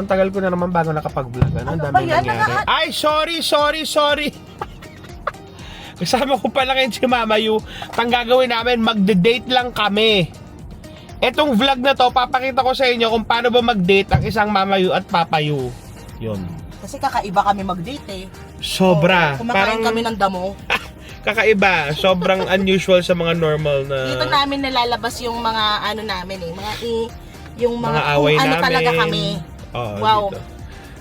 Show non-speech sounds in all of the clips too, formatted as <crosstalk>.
So, ang tagal ko na naman bago nakapag-vlog. Ano? Ang Ano dami yan? nangyari. Naka- Ay, sorry, sorry, sorry! Kasama ko pala ngayon si Mama Yu. Ang gagawin namin, magde-date lang kami. Etong vlog na to, papakita ko sa inyo kung paano ba mag-date ang isang Mama Yu at Papa Yu. Yun. Kasi kakaiba kami mag-date eh. Sobra. Oo, kumakain Parang kami ng damo. <laughs> kakaiba. Sobrang unusual sa mga normal na... Dito namin nalalabas yung mga ano namin eh. Mga i, yung mga, mga away kung ano namin. talaga kami. Oo, Wow. Dito.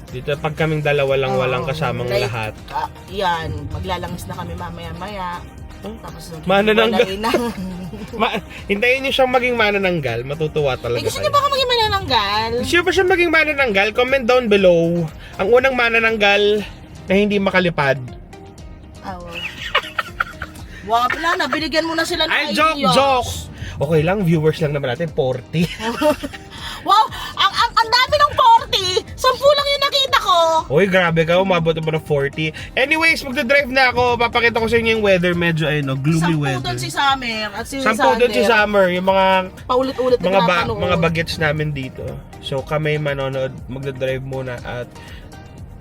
dito pag kaming dalawa lang Oo, walang kasamang like, lahat. ah, yan, maglalangis na kami mamaya-maya. Huh? Tapos Manananggal. na. <laughs> Ma- hintayin niyo siyang maging manananggal. Matutuwa eh, talaga gusto kayo. niyo ba ka maging manananggal? Gusto niyo ba siyang maging manananggal? Comment down below. Ang unang manananggal na hindi makalipad. Oo. Wow, pala na, binigyan mo na sila ng Ay, joke, ideas. joke! Okay lang, viewers lang naman natin, 40. <laughs> Wow, ang, ang, ang dami ng 40! Sampu lang yung nakita ko! Uy, grabe ka, umabot mo na 40. Anyways, magdadrive na ako. Papakita ko sa inyo yung weather. Medyo, ay, no, gloomy Sampu weather. doon si Summer at si Sampu doon si Sander. Summer. Yung mga Paulit-ulit na mga ba, pinapanood. mga bagets namin dito. So kami manonood, magdadrive muna at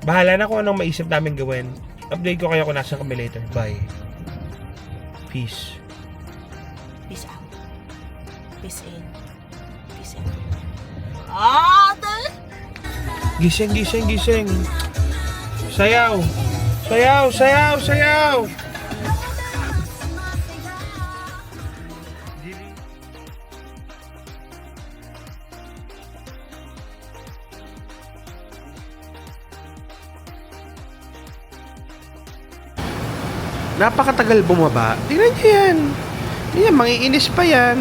bahala na kung anong maisip namin gawin. Update ko kayo kung nasa kami later. Bye. Peace. Peace out. Peace in. Peace in. Ah! Gising, gising, gising. Sayaw. Sayaw, sayaw, sayaw. Napakatagal bumaba. Tingnan niyo yan. Yan, mangiinis pa yan.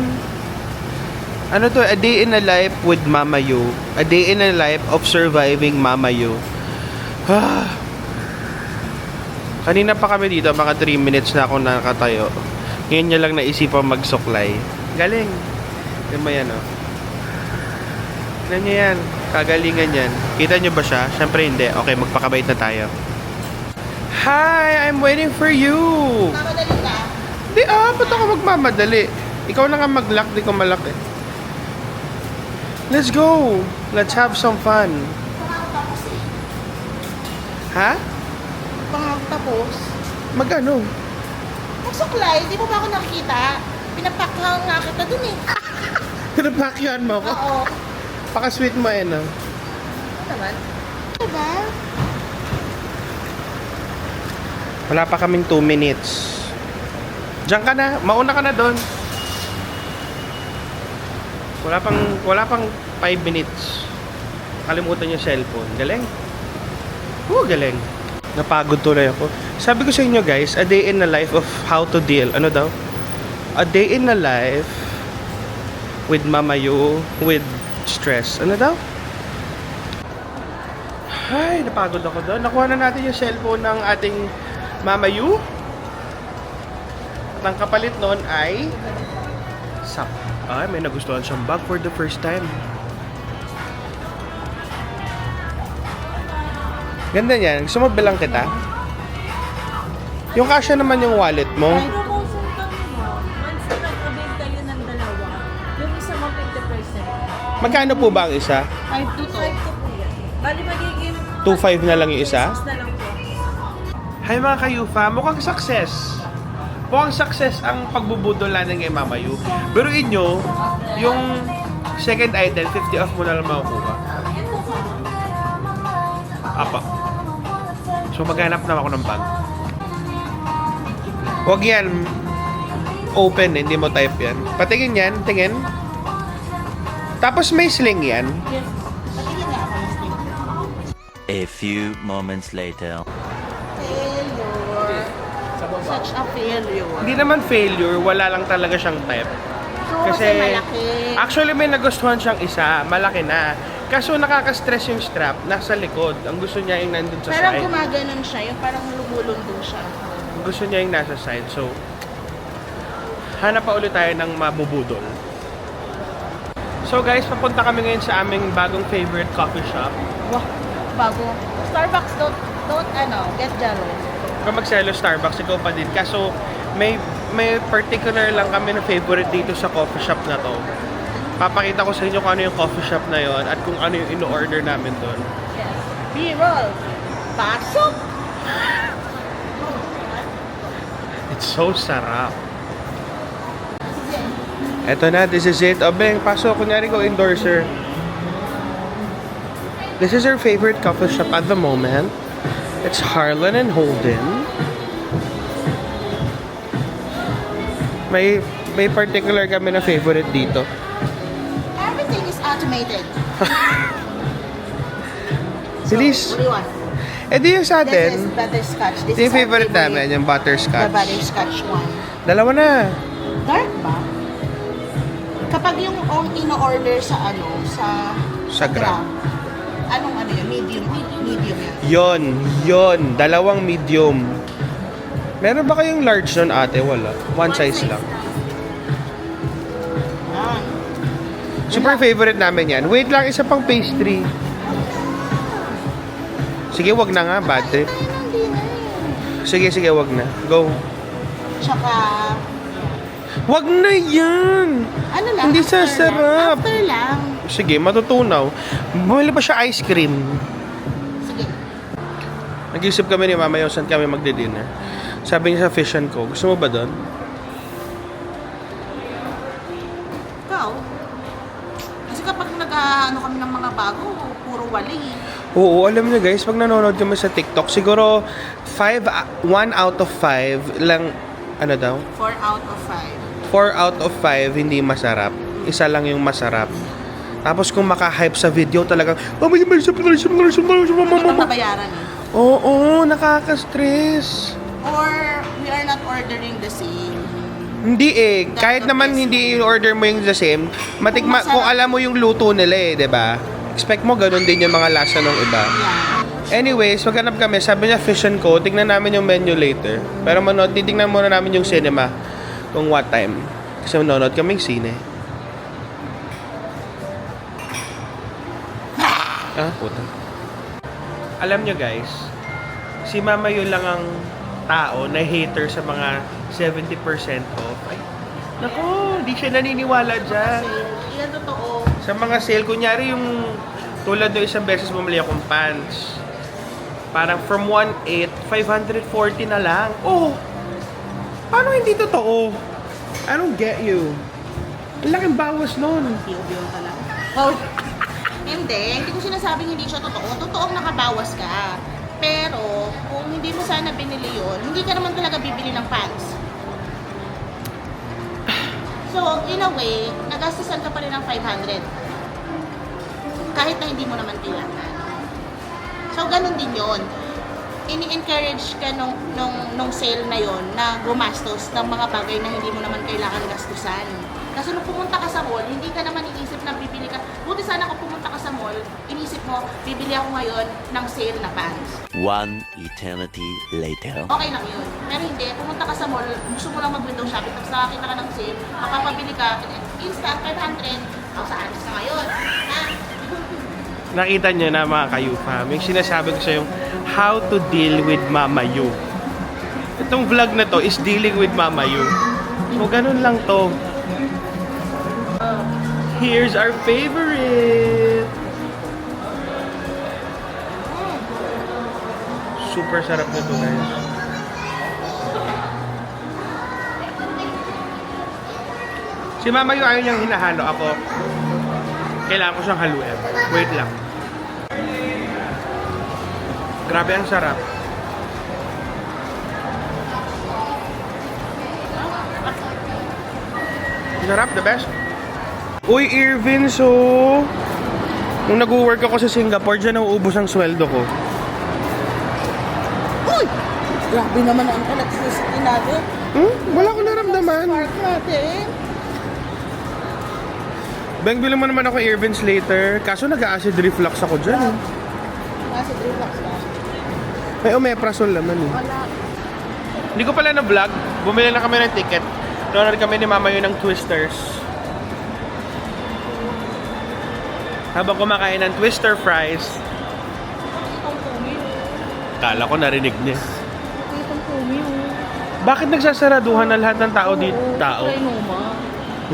Ano to? A day in a life with Mama Yu. A day in a life of surviving Mama Yu. Ah. <sighs> Kanina pa kami dito, mga 3 minutes na ako nakatayo. Ngayon niya lang naisipang magsuklay. Galing. Yan ba yan, oh? Tignan yan. Kagalingan yan. Kita niyo ba siya? Siyempre hindi. Okay, magpakabait na tayo. Hi! I'm waiting for you! Mamadali ka? Hindi ah, ba't ako magmamadali? Ikaw na nga mag-lock, di ko malak eh. Let's go! Let's have some fun. Pangako tapos eh. Ha? Pangako tapos. Mag-ano? Magsuklay, di mo ba ako nakikita? Pinapakang nga kita dun eh. <laughs> Pinapakyuan mo ako? Oo. Paka-sweet mo eh, no? Ano naman? Diba? Wala pa kaming 2 minutes. Diyan ka na. Mauna ka na doon. Wala pang, wala pang 5 minutes. Kalimutan yung cellphone. Galing. Oo, galing. Napagod tuloy ako. Sabi ko sa inyo guys, a day in the life of how to deal. Ano daw? A day in the life with Mama Yu, with stress. Ano daw? Ay, napagod ako doon. Nakuha na natin yung cellphone ng ating Mama Yu. At ang kapalit noon ay sap. Ay, may nagustuhan siyang bag for the first time. Ganda niyan. Gusto mo bilang kita? Yung kasya naman yung wallet mo. Promotion kami mo. Once na nag-avail kayo ng dalawa, yung isa mo 50%. Magkano po ba ang isa? 5 to 2. 5 to po yan. Bali magiging 2.5 na lang yung isa? 6 na lang po. Hi mga kayufa, mukhang success. Mukhang success ang pagbubudol natin kay Mama Yu. Pero inyo, yung second item, 50 off mo na lang makukuha. Apa. So maghanap na ako ng bag. Huwag yan. Open, eh, hindi mo type yan. Patingin yan, tingin. Tapos may sling yan. A few moments later. Such a failure. Hindi naman failure, wala lang talaga siyang type. So, kasi, Kasi- malaki. Actually, may nagustuhan siyang isa. Malaki na. Kaso nakaka-stress yung strap. Nasa likod. Ang gusto niya yung nandun sa Parang side. gumaganon siya, yung parang lumulundong siya. Ang gusto niya yung nasa side. So, hanap pa ulit tayo ng mabubudol. So guys, papunta kami ngayon sa aming bagong favorite coffee shop. Wah, bago. Starbucks, don't, don't, ano, get jealous. Kung magselo Starbucks, ikaw pa din. Kaso, may may particular lang kami na favorite dito sa coffee shop na to. Papakita ko sa inyo kung ano yung coffee shop na yon at kung ano yung in-order namin doon. Yes. B-roll. Pasok. It's so sarap. Eto na, this is it. O, Beng, pasok. Kunyari ko endorser. This is our favorite coffee shop at the moment. It's Harlan and Holden. May may particular kami na favorite dito. Everything is automated. You want? Eh di yung sa This is atin, butterscotch. This yung favorite namin, yung The butterscotch. butterscotch one. Dalawa na. Dark ba? Kapag yung on in-order sa ano, sa Sa ano yun? Medium. Medium yan. Yon, yon, dalawang medium. Meron ba kayong large nun ate? Wala. One, size, lang. Yan. Super favorite namin yan. Wait lang, isa pang pastry. Sige, wag na nga, bad trip. Sige, sige, wag na. Go. Tsaka, Wag na yan! ano lang? Hindi sasarap. Lang. After lang. Sige, matutunaw. Bumili pa siya ice cream. Sige. Nag-isip kami ni Mama yung saan kami magdi-dinner. Sabi niya sa Fish and Co. Gusto mo ba doon? Ikaw? Kasi kapag nag-ano kami ng mga bago, puro wali. Oo, alam niyo guys, pag nanonood kami sa TikTok, siguro 5, 1 out of 5 lang, ano daw? 4 out of 5. 4 out of 5 hindi masarap. Isa lang yung masarap. Tapos kung maka-hype sa video talagang, oh, may may sabi na sabi na sabi Hindi na ba bayaran eh? Oo, nakaka-stress. Or we are not ordering the same. Hindi eh, kahit That's the naman best hindi i-order mo yung the same, matikma, masarap. kung alam mo yung luto nila eh, 'di ba? Expect mo ganun din yung mga lasa ng iba. Yeah. Anyways, maghanap kami. Sabi niya Fish and Co. Tingnan namin yung menu later. Pero manood, titingnan muna namin yung cinema. Kung what time. Kasi manonood kaming sine. Ah, puta. Alam nyo guys, si Mama yun lang ang tao na hater sa mga 70% off. Ay, nako, di siya naniniwala dyan. Kasi yan totoo. Sa mga sale, kunyari yung tulad ng isang beses bumili akong pants. Parang from 1.8, 540 na lang. Oh! Paano hindi totoo? I don't get you. Ang laking bawas nun. Biyo-biyo ka lang. Oh. Hindi. Hindi ko sinasabing hindi siya totoo. Totoong nakabawas ka. Pero, kung hindi mo sana binili yun, hindi ka naman talaga bibili ng pants. So, in a way, nagastusan ka pa rin ng 500. Kahit na hindi mo naman kailangan. So, ganun din yon ini-encourage ka nung, nung, nung sale na yon na gumastos ng mga bagay na hindi mo naman kailangan gastusan. Kasi nung pumunta ka sa mall, hindi ka naman inisip na bibili ka. Buti sana kung pumunta ka sa mall, inisip mo, bibili ako ngayon ng sale na pants. One eternity later. Okay lang yun. Pero hindi, pumunta ka sa mall, gusto mo lang mag-window shopping, tapos nakakita ka ng sale, makapabili ka, instant 500, o sa anis na ngayon. Ha? Nakita niyo na mga kayufa. May sinasabi ko sa yung how to deal with Mama Yu. Itong vlog na to is dealing with Mama Yu. So, ganun lang to. Here's our favorite. Super sarap nito guys. Si Mama Yu ayaw niyang hinahalo ako. Kailangan ko siyang haluin. Wait lang. Grabe ang sarap. Sarap, the best. Uy, Irvin, so... Nung nag-work ako sa Singapore, dyan nauubos ang sweldo ko. Uy! Grabe naman ang electricity natin. Hmm? Wala ko naramdaman. Spark natin. Bang, bilang mo naman ako Irvin's later. Kaso nag-acid reflux ako dyan. eh. Nasa reflux ka. May omeprazole naman eh. Wala. Hindi ko pala na-vlog. Bumili na kami ng ticket. Nanonood kami ni Mama yun ng Twisters. Habang kumakain ng Twister fries, kala ko narinig niya. Bakit nagsasaraduhan na lahat ng tao dito? Tao?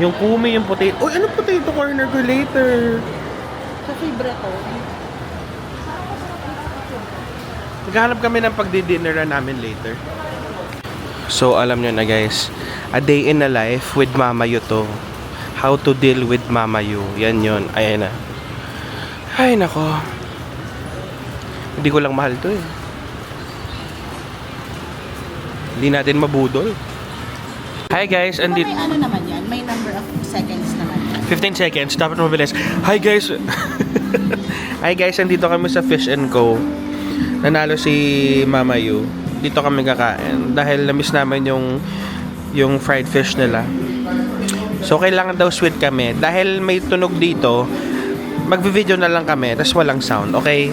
Yung kumi, yung potato. Uy, ano potato corner ko later? Sa favorite ko. Naghahanap kami ng pagdi-dinneran namin later. So, alam nyo na guys, a day in a life with Mama Yu to. How to deal with Mama Yu. Yan yun. Ayan na. Ay, nako. Hindi ko lang mahal to eh. Hindi natin mabudol. Hi guys, andito. may ano naman yan, may number of seconds naman yan. 15 seconds, dapat mabilis. Hi guys! <laughs> Hi guys, andito kami sa Fish and Co. Nanalo si Mama Yu. Dito kami kakain dahil na-miss namin yung yung fried fish nila. So kailangan daw sweet kami dahil may tunog dito. Magvi-video na lang kami tapos walang sound, okay?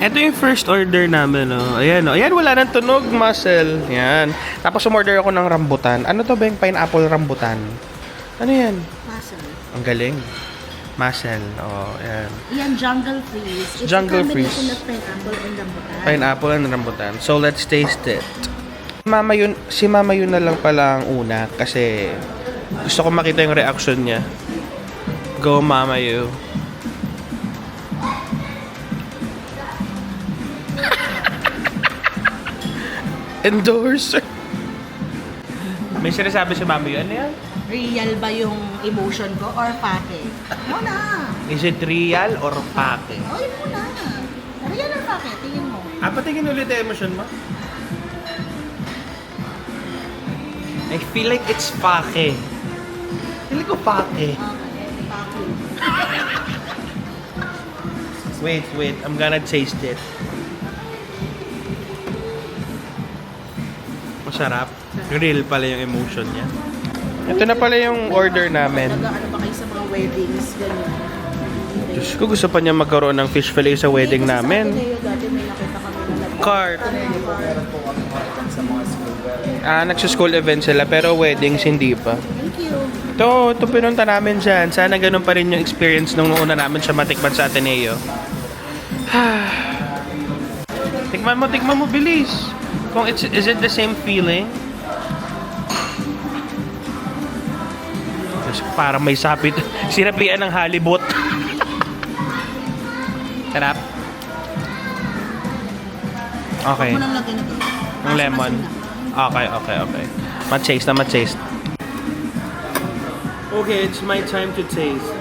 Ito yung first order namin, no? Ayan, no? Ayan, wala nang tunog, muscle. Ayan. Tapos umorder ako ng rambutan. Ano to ba yung pineapple rambutan? Ano yan? Muscle. Ang galing. Muscle. Oh, ayan. Yan, jungle freeze. It's Jungle a combination freeze. of pineapple and rambutan. Pineapple and rambutan. So, let's taste it. Mama yun, si Mama yun na lang pala ang una kasi gusto ko makita yung reaction niya. Go, Mama you. <laughs> Endorser. May sinasabi si Mama yun. Ano yan? Real ba yung emotion ko or pake? Muna! Is it real or pake? Oy, muna! Real or pake? Tingin mo. Ah, patingin ulit yung emotion mo. I feel like it's pake. Feel ko pake. Okay, Wait, wait. I'm gonna taste it. Masarap. Real pala yung emotion niya. Ito na pala yung order namin. Nag-ano ba kayo sa mga weddings, ganyan? Diyos ko, gusto pa niya magkaroon ng fish fillet sa wedding Kasi Sa namin. Dati may nakita kami na nag- Cart. Ah, nagsa-school event sila pero weddings hindi pa. Thank you. Ito, ito pinunta namin dyan. Sana ganun pa rin yung experience nung una namin siya matikman sa Ateneo. <sighs> tikman mo, tikman mo, bilis. Kung it's, is it the same feeling? Ko, parang may sapit. <laughs> Sinapian ng halibut. <laughs> Sarap. Okay. Huwag mo nang lagyan na ito. Ng lemon. Okay, okay, okay. Ma-taste na ma-taste. Okay, it's my time to taste.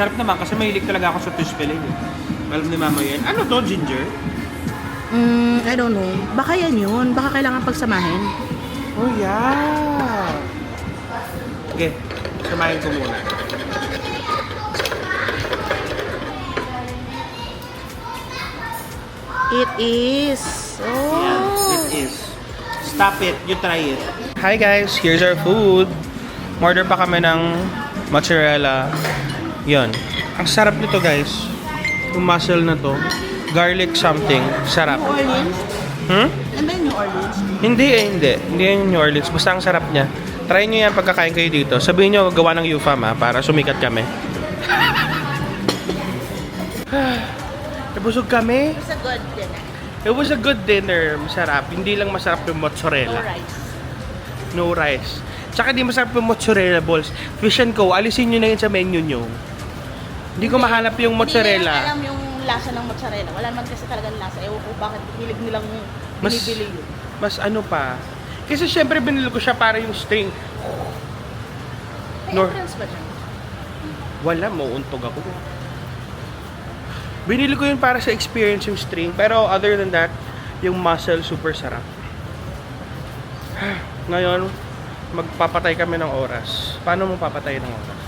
Masarap naman kasi mahilig talaga ako sa fish fillet. eh. Alam ni mama yan. Ano to, ginger? Mm, I don't know. Baka yan yun. Baka kailangan pagsamahin. Oh, yeah. Okay, samahin ko muna. It is. Oh. Yeah, it is. Stop it. You try it. Hi guys, here's our food. Order pa kami ng mozzarella. Yon. Ang sarap nito guys. Yung mussel na to. Garlic something. Sarap. New Orleans? Hmm? Ba yung New Orleans? Hindi eh, hindi. Hindi yan yung New Orleans. Basta ang sarap niya. Try nyo yan pagkakain kayo dito. Sabihin nyo gawa ng UFAM ha, para sumikat kami. <sighs> Nabusog kami. It's a good dinner. It was a good dinner. Masarap. Hindi lang masarap yung No mozzarella. rice. No rice. Tsaka di masarap yung mozzarella balls. Fish and Co. Alisin nyo na yun sa menu nyo. Hindi ko mahanap yung Hindi mozzarella. nila alam yung lasa ng mozzarella. Wala naman kasi talagang lasa. Ewan ko bakit hilig nilang Mas- binibili yun. Mas ano pa. Kasi syempre binili ko siya para yung string. May Nor- entrance ba dyan? Wala, mauuntog ako. Binili ko yun para sa experience yung string. Pero other than that, yung mussel super sarap. <sighs> Ngayon, magpapatay kami ng oras. Paano mo papatay ng oras?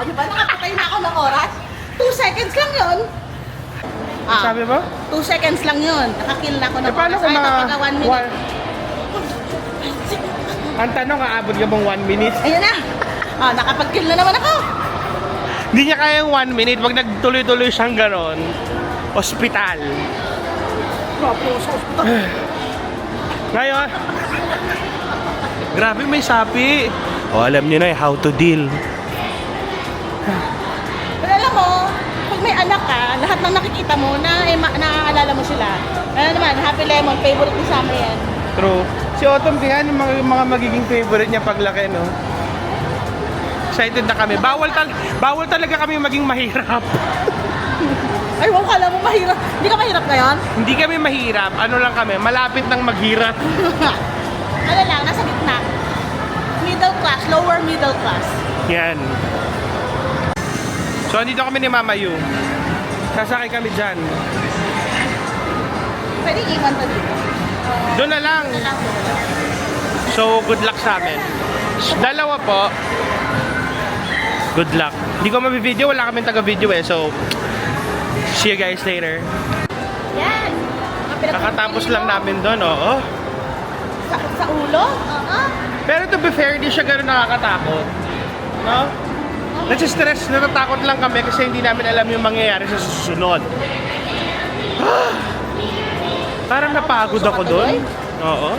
O, di ba? Nakapatay na ako ng oras. Two seconds lang yun. Ah, Sabi mo? two seconds lang yun. Nakakill na ako ng Eh, paano oras. kung Ay, mga... one minute. one- Ang tanong, aabot ka bang one minute? Ayun na. Ah, nakapag-kill na naman ako. Hindi niya kaya yung one minute. Pag nagtuloy-tuloy siyang ganon, hospital. <sighs> Ngayon, <laughs> grabe may sapi. O alam niyo na eh, how to deal. Pero alam mo, pag may anak ka, lahat ng nakikita mo na eh, ma- naaalala mo sila. Ano naman, Happy Lemon, favorite ni Summer yan. True. Si Autumn Tihan, yung mga, mga magiging favorite niya paglaki, no? Excited na kami. Bawal, tal bawal talaga kami maging mahirap. Ay, wow, kala mo mahirap. Hindi ka mahirap ngayon? Hindi kami mahirap. Ano lang kami, malapit ng maghirap. <laughs> ano lang, nasa gitna. Middle class, lower middle class. Yan. So, andito kami ni Mama Yu. Sasakay kami dyan. Pwede iwan to dito. Doon na lang. So, good luck sa amin. Dalawa po. Good luck. Hindi ko mabibideo, wala kaming taga-video eh. So, see you guys later. Yan. Kakatapos lang namin doon, oo. Sa, sa ulo? Oo. Pero to be fair, hindi siya gano'n nakakatakot. No? Nasi-stress, natatakot lang kami kasi hindi namin alam yung mangyayari sa susunod. <sighs> Parang napagod ako doon. Oo.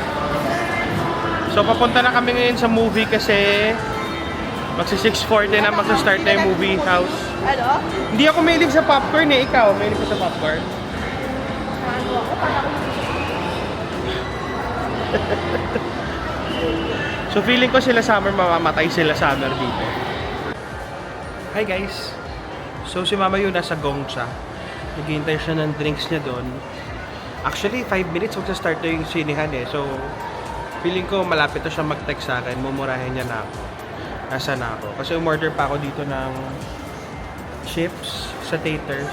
So papunta na kami ngayon sa movie kasi magsi 6.40 na magsa-start na yung movie house. Ano? Hindi ako mahilig sa popcorn eh. Ikaw, mahilig ka sa popcorn? Ano ako? <laughs> So feeling ko sila summer mamamatay sila summer dito. Hi guys. So si Mama yun nasa Gongcha. Naghihintay siya ng drinks niya doon. Actually, 5 minutes magsa-start na yung sinihan eh. So, feeling ko malapit na siya mag-text sa akin. Mumurahin niya na ako. Nasa na ako. Kasi umorder pa ako dito ng chips sa taters.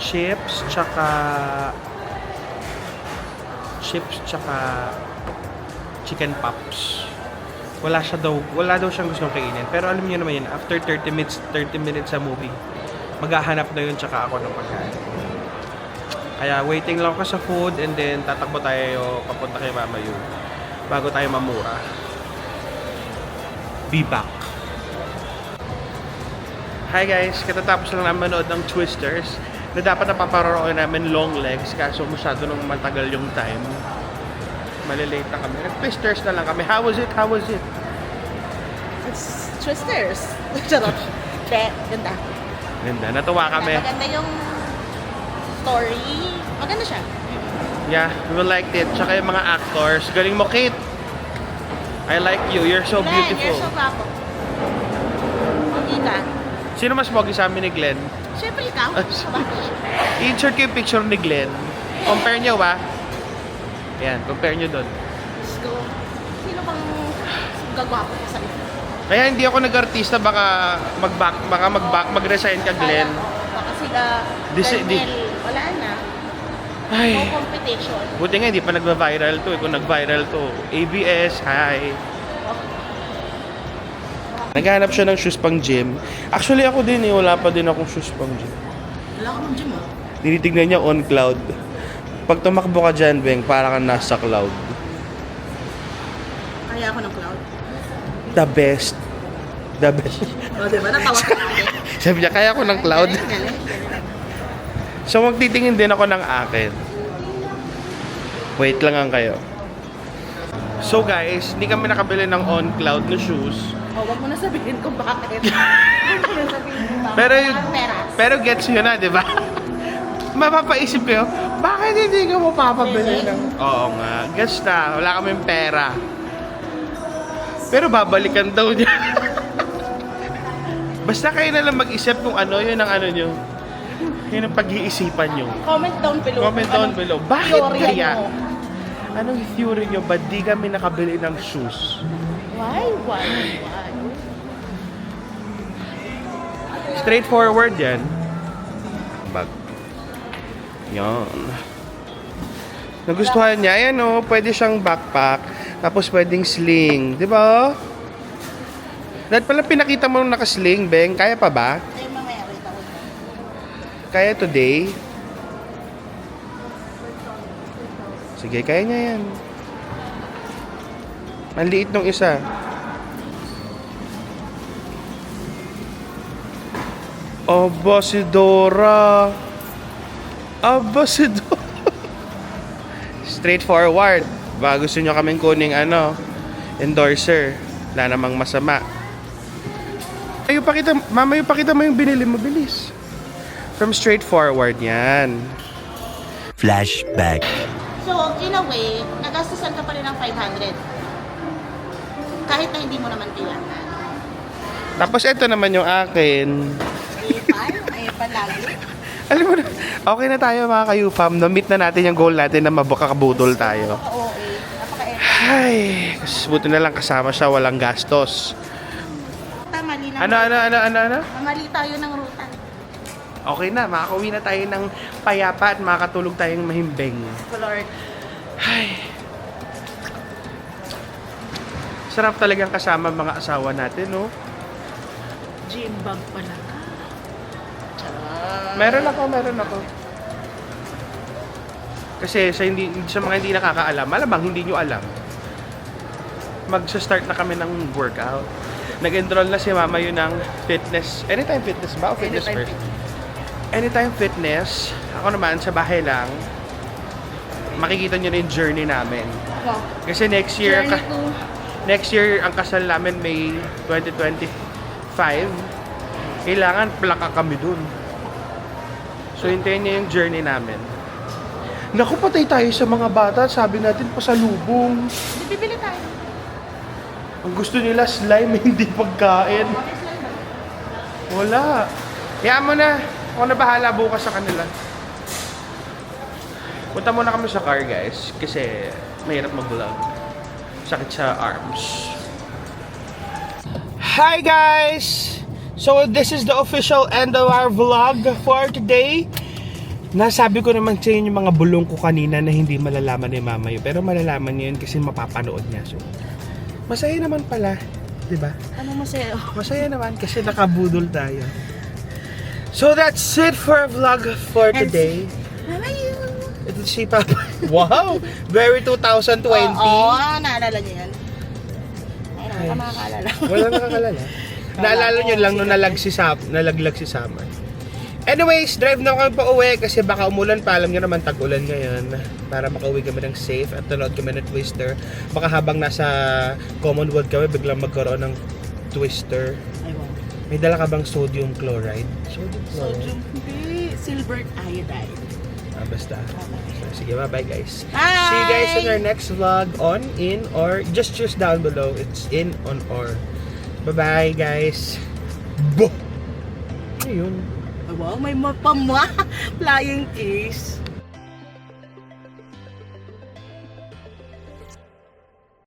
Chips, tsaka chips, tsaka chicken pops. Wala siya daw, wala daw siyang gustong kainin. Pero alam niyo naman yun, after 30 minutes, 30 minutes sa movie, maghahanap na yun tsaka ako ng pagkain. Kaya waiting lang ako sa food and then tatakbo tayo papunta kay Mama Yu bago tayo mamura. Be back. Hi guys, katatapos lang namin manood ng Twisters na dapat napaparoon namin long legs kaso masyado nung matagal yung time. Malilate na kami. Nag-Twisters na lang kami. How was it? How was it? It's twisters. <laughs> Charot. Hindi, ganda. Ganda. Natuwa kami. Maganda yung story. Maganda siya. Yeah, we liked it. Tsaka yung mga actors. Galing mo, Kate. I like you. You're so Glenn, beautiful. you're so guwapo. Ka. Sino mas pogi sa amin ni Glenn? Siyempre ikaw. Ah, <laughs> I-insert ko yung picture ni Glenn. Compare nyo ba? Ayan, compare nyo doon. Diyos ko. Sino bang gagwapo ko sa iyo? Kaya hindi ako nag-artista, baka mag-back, baka mag-back, mag-resign ka, Glenn. Baka sila, Dis- di- Glenn, wala na. Ay, No competition. buti nga hindi pa nagva-viral to. eh. Kung nag-viral to, ABS, hi. Naghanap siya ng shoes pang gym. Actually ako din eh, wala pa din akong shoes pang gym. Wala ka ng gym oh. Tinitignan niya on cloud. Pag tumakbo ka dyan, Beng, para kang nasa cloud. Kaya ako ng cloud. The best. The best. O, <laughs> oh, diba? Natawa ka natin. <laughs> Sabi niya, kaya ako ng cloud. Galing, galing. So magtitingin din ako ng akin. Wait lang ang kayo. So guys, hindi kami nakabili ng on cloud na shoes. Oh, wag mo na sabihin kung bakit. <laughs> Pero pero gets yun na, di ba? Mapapaisip kayo, bakit hindi ka mo papabili ng... Oo nga, gets na, wala kaming pera. Pero babalikan daw niya. <laughs> Basta kayo na lang mag-isip kung ano yun ang ano nyo. Yun ang pag-iisipan nyo. Comment down below. Comment down anong below. Bakit kaya? nyo. Anong theory nyo? Ba't di kami nakabili ng shoes? Why? Why? Why? Straightforward yan. Bag. Yan. Nagustuhan niya. Ayan o, pwede siyang backpack. Tapos pwedeng sling. Di ba? Dahil pala pinakita mo nung nakasling, Beng. Kaya pa ba? Kaya today? Sige, kaya niya yan. Ang liit nung isa. Aba, si Dora. Aba, si Dora. <laughs> Straightforward. Ba, gusto nyo kaming kuning ano, endorser. Wala namang masama. Ay, pakita, mama, yung pakita mo yung binili mo, bilis. From straightforward yan. Flashback. So, in a way, nagastusan ka pa rin ng 500. Kahit na hindi mo naman kailangan. Tapos ito naman yung akin. Ipal? Ay, palagi. <laughs> Alam mo na, okay na tayo mga kayufam. Na-meet na natin yung goal natin na mabukakabudol tayo. Napaka-OA. Ay, buti na lang kasama siya, walang gastos. Mali lang. Ano, ano, ano, ano, ano? Mali tayo ng ruta. Okay na, makakauwi na tayo ng payapa at makakatulog tayong mahimbing. Lord. Ay. Sarap talagang kasama mga asawa natin, no? Gym bag pala. Meron ako, meron ako. Kasi sa hindi sa mga hindi nakakaalam, malamang hindi nyo alam. Magsa-start na kami ng workout. Nag-enroll na si Mama yun ng fitness. Anytime fitness ba? O fitness Anytime first? Anytime fitness. Ako naman, sa bahay lang. Makikita nyo na yung journey namin. Wow. Kasi next year, ka- next year ang kasal namin May 2025. Kailangan plaka kami dun. So hintayin niyo yung journey namin. Naku, patay tayo sa mga bata. Sabi natin pasalubong. Bibili tayo. Ang gusto nila slime, <laughs> hindi pagkain. Wala. Kaya mo na. Ako na bahala bukas sa kanila. Punta muna kami sa car, guys. Kasi mahirap mag-vlog. Sakit sa arms. Hi, guys! So, this is the official end of our vlog for today. Nasabi ko naman sa inyo mga bulong ko kanina na hindi malalaman ni Mama yun. Pero malalaman niya yun kasi mapapanood niya. So, masaya naman pala. 'di ba? Ano masaya? Masaya naman kasi nakabudol tayo. So that's it for our vlog for today. Mama you. Ito si Papa. Wow! <laughs> Very 2020. Oo, naalala <laughs> niyo yan. Ay, naman ka makakaalala. Wala nakakalala. Naalala nyo lang nung nalag si Sam, nalaglag si Summer. Anyways, drive na kami pa uwi kasi baka umulan pa. Alam nyo naman, tag-ulan ngayon. Para makauwi kami ng safe at tunood kami ng Twister. Baka habang nasa Commonwealth kami, biglang magkaroon ng Twister. May dala ka bang sodium chloride? Sodium chloride? Sodium, hindi. Silver iodide. Ah, basta. So, sige, bye-bye guys. Bye! See you guys in our next vlog on, in, or just choose down below. It's in, on, or. Bye-bye guys. Bo! Ano yun? Ay, wow, may mapamwa. <laughs> Flying kiss.